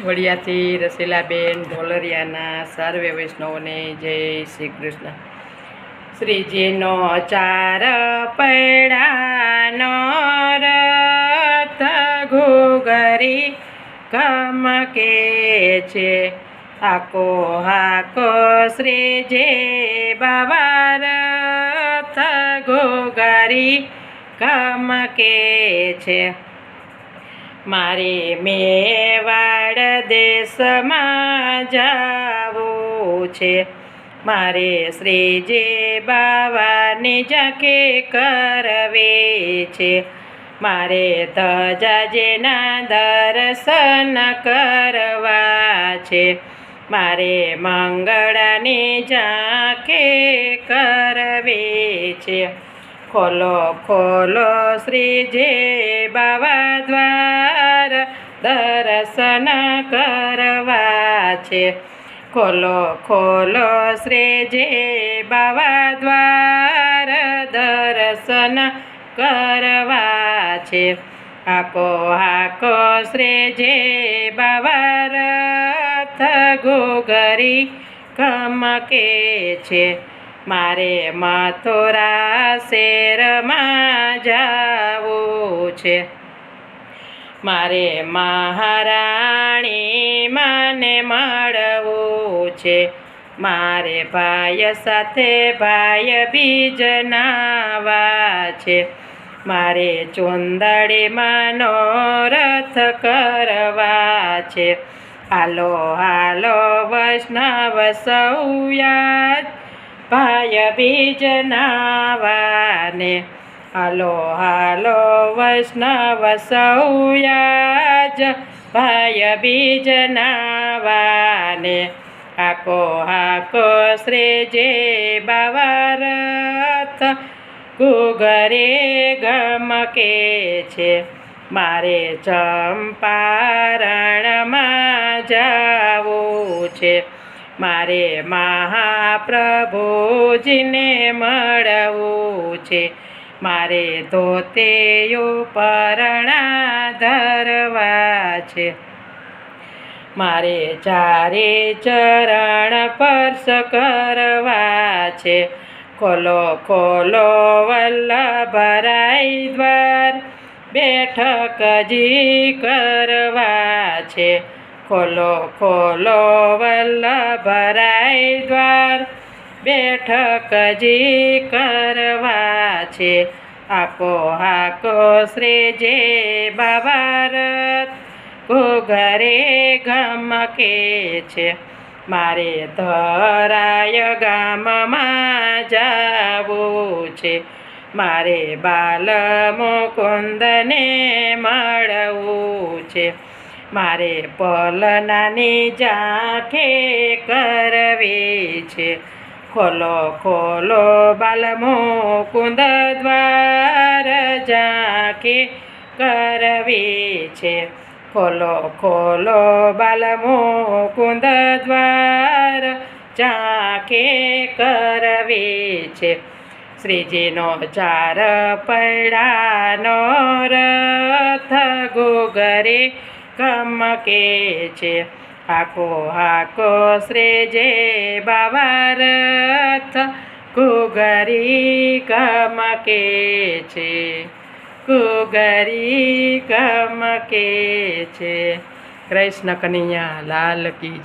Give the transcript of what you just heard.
વડિયાથી રસીલાબેન ઢોલરિયાના સર્વે વૈષ્ણવને જય શ્રી કૃષ્ણ. શ્રીજીનો ચાર પૈડાનો રથ ઘોઘરી કમકે છે. આકો હાકો, શ્રીજે બાવા રથ ઘોઘરી કમકે છે. મારે મેવાડ દેશમાં જાવું છે. મારે શ્રીજી બાવાની ઝાંખે કરવે છે. મારે ધજાજીના દર્શન કરવા છે. મારે મંગળાની જાકે કરવે છે. ખોલો ખોલો શ્રીજે બાવા દ્વાર દર્શન કરવા છે. ખોલો ખોલો શ્રેજે બાવા દ્વાર દર્શન કરવા છે. હાકો હાકો શ્રેજે બાવા રથ ઘુઘરી કમકે છે. મારે મથુરા શેરમાં જાવું છે. મારે મહારાણી મને મળવું છે. મારે ભાઈ સાથે ભાઈ બીજ નાવા છે. મારે ચુંદડી રથ કરવા છે. હાલો હાલો, વૈષ્ણવ સૌયા ભાઈ બીજ નાવાને હાલો હાલો, વૈષ્ણવ સૌયાજ ભાય બીજ નાવાને હાકો હાકો શ્રીજી બાવારથ કુગરે ગમકે છે, મારે ચંપારણમાં જાવું છે, મારે મહાપ્રભુજીને મળવું છે મારે ધોતેયો પરણા ધરવા છે. મારે ચારે ચરણ સ્પર્શ કરવા છે. ખોલો ખોલો વલ્લભરાઈ દ્વાર બેઠક જી કરવા છે. ખોલો ખોલો વલ્લભરાઈ દ્વાર બેઠકજી કરવા છે. આકો હાકો શ્રીજી બાબારત ઘરે ગમકે છે. મારે ધરાય ગામમાં જાવું છે. મારે બાલ મુકુંદને મળવું છે. મારે પલનાની જાખે કરવી છે. ખોલો ખોલો બાલ મુકુંદ દ્વાર ઝાંખે કરવી છે. ખોલો ખોલો બાલ મુકુંદ દ્વાર ઝાંખે કરવી છે. શ્રીજીનો ચાર પૈડાનો રથ ગોગરે કમકે છે. હાકો હાકો શ્રેજે બાવારથ રથ ગુગરી કમકે છે, કુગરી કમકે છે. કૃષ્ણ કનૈયા, લાલ કી